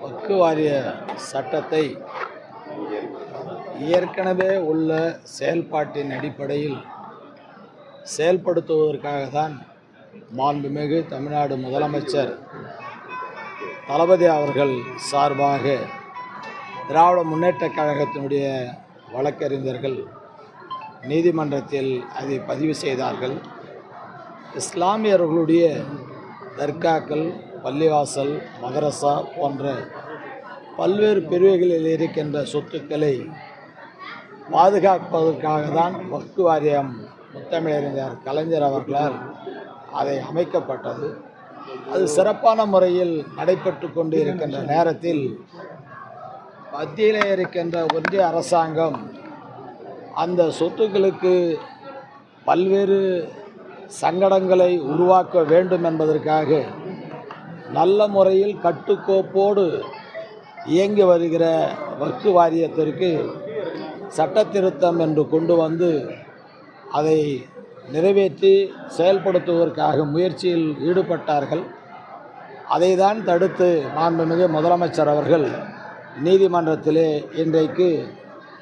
வக்கு வாரிய சட்டத்தை ஏற்கனவே உள்ள செயல்பாட்டின் அடிப்படையில் செயல்படுத்துவதற்காக தான் மாண்புமிகு தமிழ்நாடு முதலமைச்சர் தளபதி அவர்கள் சார்பாக திராவிட முன்னேற்றக் கழகத்தினுடைய வழக்கறிஞர்கள் நீதிமன்றத்தில் அதை பதிவு செய்தார்கள். இஸ்லாமியர்களுடைய தர்காக்கள் பள்ளிவாசல் மகரசா போன்ற பல்வேறு பிரிவுகளில் இருக்கின்ற சொத்துக்களை பாதுகாப்பதற்காக தான் வக்கு வாரியம் முத்தமிழறிஞர் கலைஞர் அவர்களால் அதை அமைக்கப்பட்டது. அது சிறப்பான முறையில் நடைபெற்று கொண்டு இருக்கின்ற நேரத்தில் மத்தியில் இருக்கின்ற ஒன்றிய அரசாங்கம் அந்த சொத்துக்களுக்கு பல்வேறு சங்கடங்களை உருவாக்க வேண்டும் என்பதற்காக நல்ல முறையில் கட்டுக்கோப்போடு இயங்கி வருகிற வக்கு வாரியத்திற்கு சட்டத்திருத்தம் என்று கொண்டு வந்து அதை நிறைவேற்றி செயல்படுத்துவதற்காக முயற்சியில் ஈடுபட்டார்கள். அதை தான் தடுத்து மாண்புமிகு முதலமைச்சர் அவர்கள் நீதிமன்றத்திலே இன்றைக்கு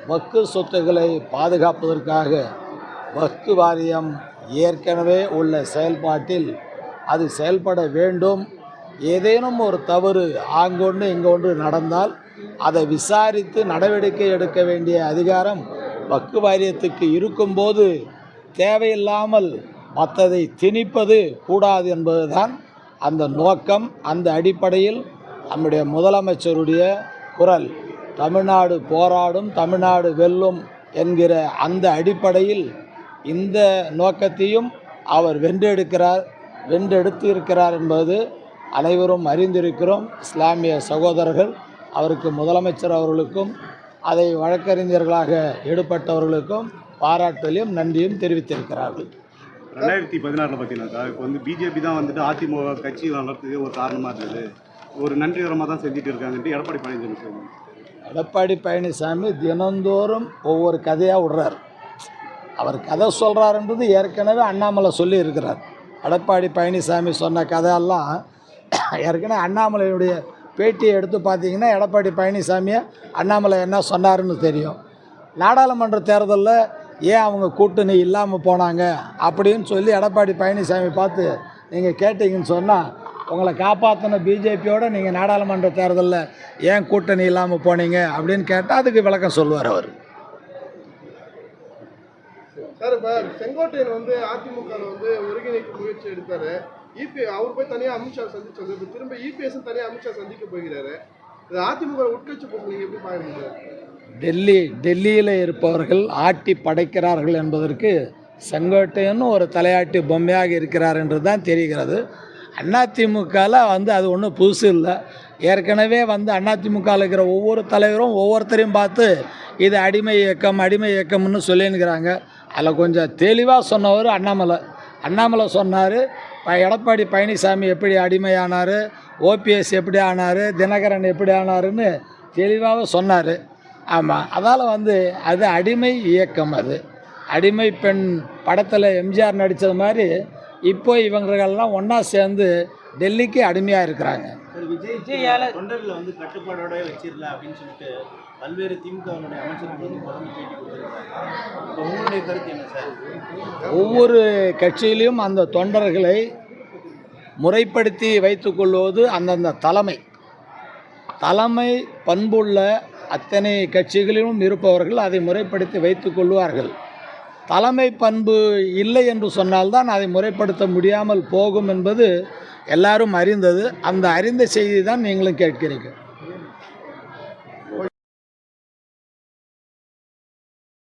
வக்கு சொத்துக்களை பாதுகாப்பதற்காக வக்கு வாரியம் ஏற்கனவே உள்ள செயல்பாட்டில் அது செயல்பட வேண்டும் ஏதேனும் ஒரு தவறு ஆங்கொண்டு இங்கொன்று நடந்தால் அதை விசாரித்து நடவடிக்கை எடுக்க வேண்டிய அதிகாரம் வக்கு வாரியத்துக்கு இருக்கும்போது தேவையில்லாமல் மற்றதை திணிப்பது கூடாது என்பதுதான் அந்த நோக்கம் அந்த அடிப்படையில் நம்முடைய முதலமைச்சருடைய குரல். தமிழ்நாடு போராடும் தமிழ்நாடு வெல்லும் என்கிற அந்த அடிப்படையில் இந்த நோக்கத்தையும் அவர் வென்றெடுக்கிறார் வென்றெடுத்து இருக்கிறார் என்பது அனைவரும் அறிந்திருக்கிறோம். இஸ்லாமிய சகோதரர்கள் அவருக்கு முதலமைச்சர் அவர்களுக்கும் அதை வழக்கறிஞர்களாக ஈடுபட்டவர்களுக்கும் பாராட்டலையும் நன்றியும் தெரிவித்திருக்கிறார்கள். ரெண்டாயிரத்தி பதினாறில் பார்த்தீங்கன்னாக்கா இப்போ வந்து பிஜேபி தான் வந்துட்டு அதிமுக கட்சி வளர்றதுக்கு ஒரு காரணமாக இருந்தது. ஒரு நன்றிகரமாக தான் செஞ்சுட்டு இருக்காங்கன்ட்டு எடப்பாடி பழனிசாமி சொல்லுவாங்க எடப்பாடி பழனிசாமி தினந்தோறும் ஒவ்வொரு கதையாக விடுறார். அவர் கதை சொல்கிறாருன்றது ஏற்கனவே அண்ணாமலை சொல்லி இருக்கிறார் எடப்பாடி பழனிசாமி சொன்ன கதையெல்லாம் ஏற்கனவே அண்ணாமலையுடைய பேட்டியை எடுத்து பார்த்தீங்கன்னா எடப்பாடி பழனிசாமியை அண்ணாமலை என்ன சொன்னாருன்னு தெரியும். நாடாளுமன்ற தேர்தலில் ஏன் அவங்க கூட்டணி இல்லாமல் போனாங்க அப்படின்னு சொல்லி எடப்பாடி பழனிசாமி பார்த்து நீங்கள் கேட்டிங்கன்னு சொன்னால் உங்களை காப்பாற்றின பிஜேபியோடு நீங்கள் நாடாளுமன்ற தேர்தலில் ஏன் கூட்டணி இல்லாமல் போனீங்க அப்படின்னு கேட்டால் அதுக்கு விளக்கம் சொல்லுவார் அவர். சார் இப்போ செங்கோட்டையன் வந்து அதிமுக வந்து ஒருங்கிணைக்க முயற்சி எடுத்தாரு. இபி அவர் போய் தனியாக அமித்ஷா சந்திச்சாங்க இப்போ திரும்ப இபிஎஸ் தனியாக அமித்ஷா சந்திக்க போகிறாரு. இது அதிமுக உட்கட்சி போக்கு நீங்கள் எப்படி பாக்குறீங்க டெல்லி டெல்லியில் இருப்பவர்கள் ஆட்டி படைக்கிறார்கள் என்பதற்கு செங்கோட்டையன் ஒரு தலையாட்டி பொம்மையாக இருக்கிறார் என்று தான் தெரிகிறது. அதிமுகவில் வந்து அது ஒன்றும் புதுசு இல்லை. ஏற்கனவே வந்து அதிமுகவில் இருக்கிற ஒவ்வொரு தலைவரும் ஒவ்வொருத்தரையும் பார்த்து இது அடிமை இயக்கம் அடிமை இயக்கம்னு சொல்லினுக்கிறாங்க அதில் கொஞ்சம் தெளிவாக சொன்னவர் அண்ணாமலை. அண்ணாமலை சொன்னார் எடப்பாடி பழனிசாமி எப்படி அடிமையானார் ஓபிஎஸ் எப்படி ஆனார் தினகரன் எப்படி ஆனாருன்னு தெளிவாக சொன்னார். ஆமாம் அதால் வந்து அது அடிமை இயக்கம் அது. அடிமை பெண் படத்தில் எம்ஜிஆர் நடித்தது மாதிரி இப்போ இவங்களெல்லாம் ஒன்றா சேர்ந்து டெல்லிக்கு அடிமையாக இருக்கிறாங்க. விஜய் தொண்டர்களை வந்து கட்டுப்பாடோட வச்சிடல அப்படின்னு சொல்லிட்டு பல்வேறு திமுகவினுடைய அமைச்சர்கள் வந்து தொடர்ந்து பேட்டி கொடுத்துருக்காங்க. இப்போ உங்களுடைய கருத்து என்ன சார்? ஒவ்வொரு கட்சியிலையும் அந்த தொண்டர்களை முறைப்படுத்தி வைத்துக்கொள்வது அந்தந்த தலைமை. தலைமை பண்புள்ள அத்தனை கட்சிகளிலும் இருப்பவர்கள் அதை முறைப்படுத்தி வைத்துக் கொள்வார்கள். தலைமை பண்பு இல்லை என்று சொன்னால்தான் அதை முறைப்படுத்த முடியாமல் போகும் என்பது எல்லாரும் அறிந்தது. அந்த அறிந்த செய்தி தான் நீங்களும் கேட்கிறீர்கள்.